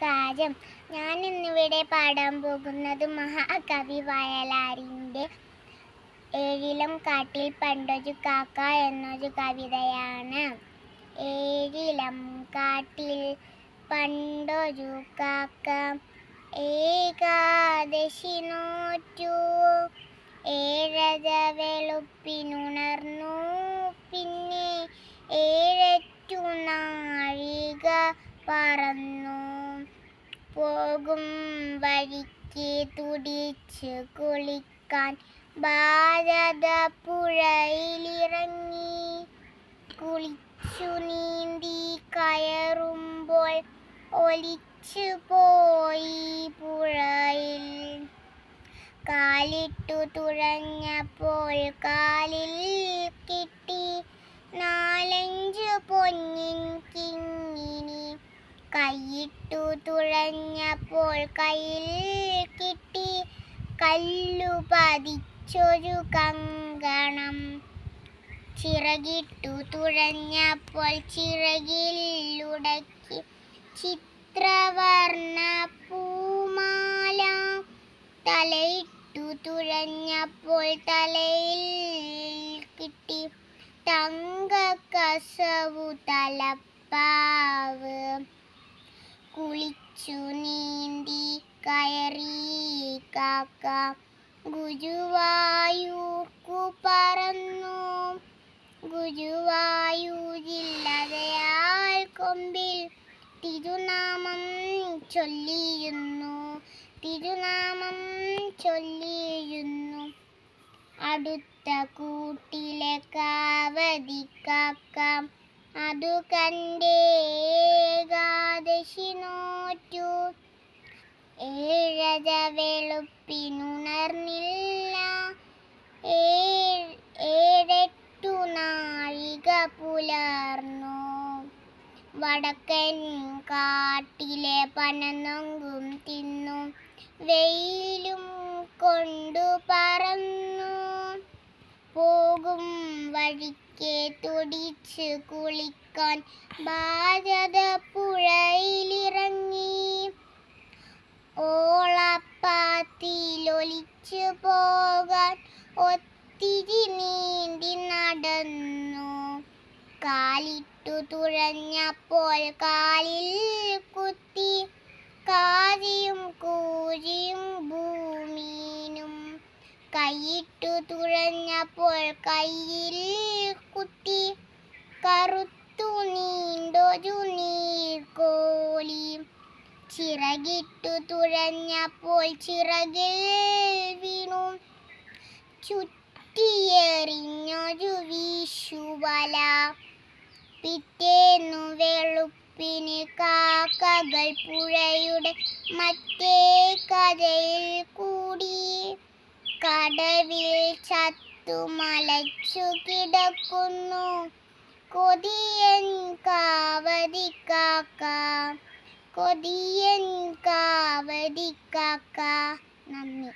നമസ്കാരം ഞാൻ ഇന്നിവിടെ പാടാൻ പോകുന്നത് മഹാകവി വയലാറിന്റെ ഏഴിലം കാട്ടിൽ പണ്ടൊരു കാക്ക എന്നൊരു കവിതയാണ്. ഏഴിലം കാട്ടിൽ പണ്ടൊരു കാക്ക. ഏകാദശി നോറ്റു. ഏഴര വെളുപ്പിനുണർന്നു പിന്നെ ഏഴറ്റു നാഴിക പറന്നു. പോകും വഴിക്ക് തുടിച്ച് കുളിക്കാൻ ഭാരത പുഴയിലിറങ്ങി. കുളിച്ചു നീന്തി കയറുമ്പോൾ ഒലിച്ചു പോയി പുഴയിൽ. കാലിട്ടു തുഴഞ്ഞപ്പോൾ കാലിൽ തുഴഞ്ഞപ്പോൾ കയ്യിൽ കിട്ടി. കല്ലു പതിച്ചൊരു കങ്കണം. ചിറകിട്ടു തുഴഞ്ഞപ്പോൾ ചിറകിലുടക്കി ചിത്രവർണ പൂമാല തലയിട്ടു തുഴഞ്ഞപ്പോൾ തലയിൽ കിട്ടി. തങ്ക കസവു തലപ്പാവ് കുളിച്ചു നീന്തി കയറി കാക്ക. ഗുരുവായൂർക്കു പറന്നു. ഗുരുവായൂരില്ലതയാൾ കൊമ്പിൽ തിരുനാമം ചൊല്ലിയിരുന്നു തിരുനാമം ചൊല്ലിയിരുന്നു അടുത്ത കൂട്ടിലെ കാവതിക്കാക്ക അതു കണ്ടേകാദശി നോറ്റു ഏഴര വെളുപ്പിനുണർന്നില്ല ഏഴെട്ടു പുലർന്നു. വടക്കൻ കാട്ടിലെ പനനൊങ്കും തിന്നു. വെയിലും കൊണ്ടു പറന്നു. പോകും വഴിക്ക് തുടിച്ച് കുളിക്കാൻ ഭാരത ഓളപ്പാത്തിലൊലിച്ചു പോകാൻ ഒത്തിരി നീന്തി നടന്നു. കാലിട്ടു തുഴഞ്ഞപ്പോൾ കാലിൽ കുത്തി കാരിയും കൂരിയും ഭൂമീനും. കൈയിട്ടു തുഴഞ്ഞപ്പോൾ കയ്യിൽ കുത്തി കറുത്തു ചിറകിട്ടു തുഴഞ്ഞപ്പോൾ ചിറകിൽ വീണു. ചുറ്റിയെറിഞ്ഞൊരു വീശുവല പിറ്റേന്നു വെളുപ്പിന് കാക്കകൾ പുഴയുടെ മറ്റേ കരയിൽ കൂടി. കടവിൽ ചത്തു മലച്ചു കിടക്കുന്നു. കൊതിയൻ കാവതിക്കാക്ക കൊതിയൻ കാവടിക്കാക്ക നന്ദി.